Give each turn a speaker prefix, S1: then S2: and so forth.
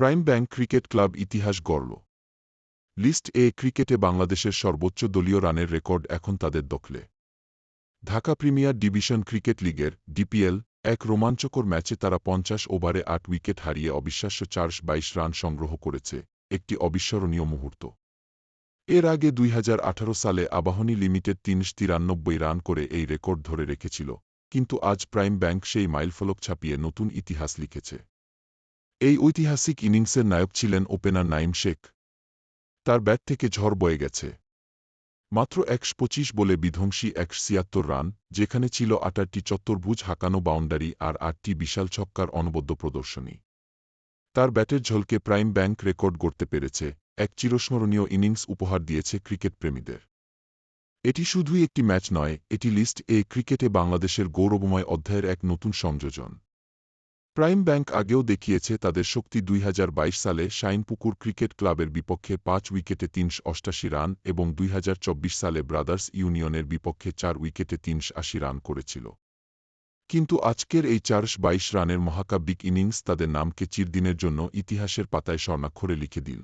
S1: Prime bank cricket club ইতিহাস গড়ল। List এ ক্রিকেটে বাংলাদেশের সর্বোচ্চ দলীয় রানের রেকর্ড এখন তাদের দখলে। ঢাকা প্রিমিয়ার ডিভিশন ক্রিকেট লিগের ডিপিএল এক রোমাঞ্চকর ম্যাচে তারা পঞ্চাশ ওভারে আট উইকেট হারিয়ে অবিশ্বাস্য চারশ বাইশ রান সংগ্রহ করেছে, একটি অবিস্মরণীয় মুহূর্ত। এর আগে দুই হাজার আঠারো সালে আবাহনী লিমিটেড তিনশ তিরানব্বই রান করে এই রেকর্ড ধরে রেখেছিল, কিন্তু আজ প্রাইম ব্যাংক সেই মাইলফলক ছাপিয়ে নতুন ইতিহাস লিখেছে। এই ঐতিহাসিক ইনিংসের নায়ক ছিলেন ওপেনার নাইম শেখ। তার ব্যাট থেকে ঝড় বয়ে গেছে। মাত্র একশ পঁচিশ বলে বিধ্বংসী একশ ছিয়াত্তর রান, যেখানে ছিল আটারটি চত্বরভুজ, হাঁকানো বাউন্ডারি আর আটটি বিশাল ছক্কার অনবদ্য প্রদর্শনী। তার ব্যাটের ঝলকে প্রাইম ব্যাংক রেকর্ড গড়তে পেরেছে, এক চিরস্মরণীয় ইনিংস উপহার দিয়েছে ক্রিকেট প্রেমীদের এটি শুধুই একটি ম্যাচ নয়, এটি লিস্ট এ ক্রিকেটে বাংলাদেশের গৌরবময় অধ্যায়ের এক নতুন সংযোজন। প্রাইম ব্যাংক আগেও দেখিয়েছে তাদের শক্তি দুই হাজার বাইশ সালে শাইনপুকুর ক্রিকেট ক্লাবের বিপক্ষে পাঁচ উইকেটে তিনশো অষ্টাশি রান এবং দুই হাজার চব্বিশ সালে ব্রাদার্স ইউনিয়নের বিপক্ষে চার উইকেটে তিনশো আশি রান করেছিল। কিন্তু আজকের এই চারশ বাইশ রানের মহাকাব্যিক ইনিংস তাদের নামকে চিরদিনের জন্য ইতিহাসের পাতায় স্বর্ণাক্ষরে লিখে দিল।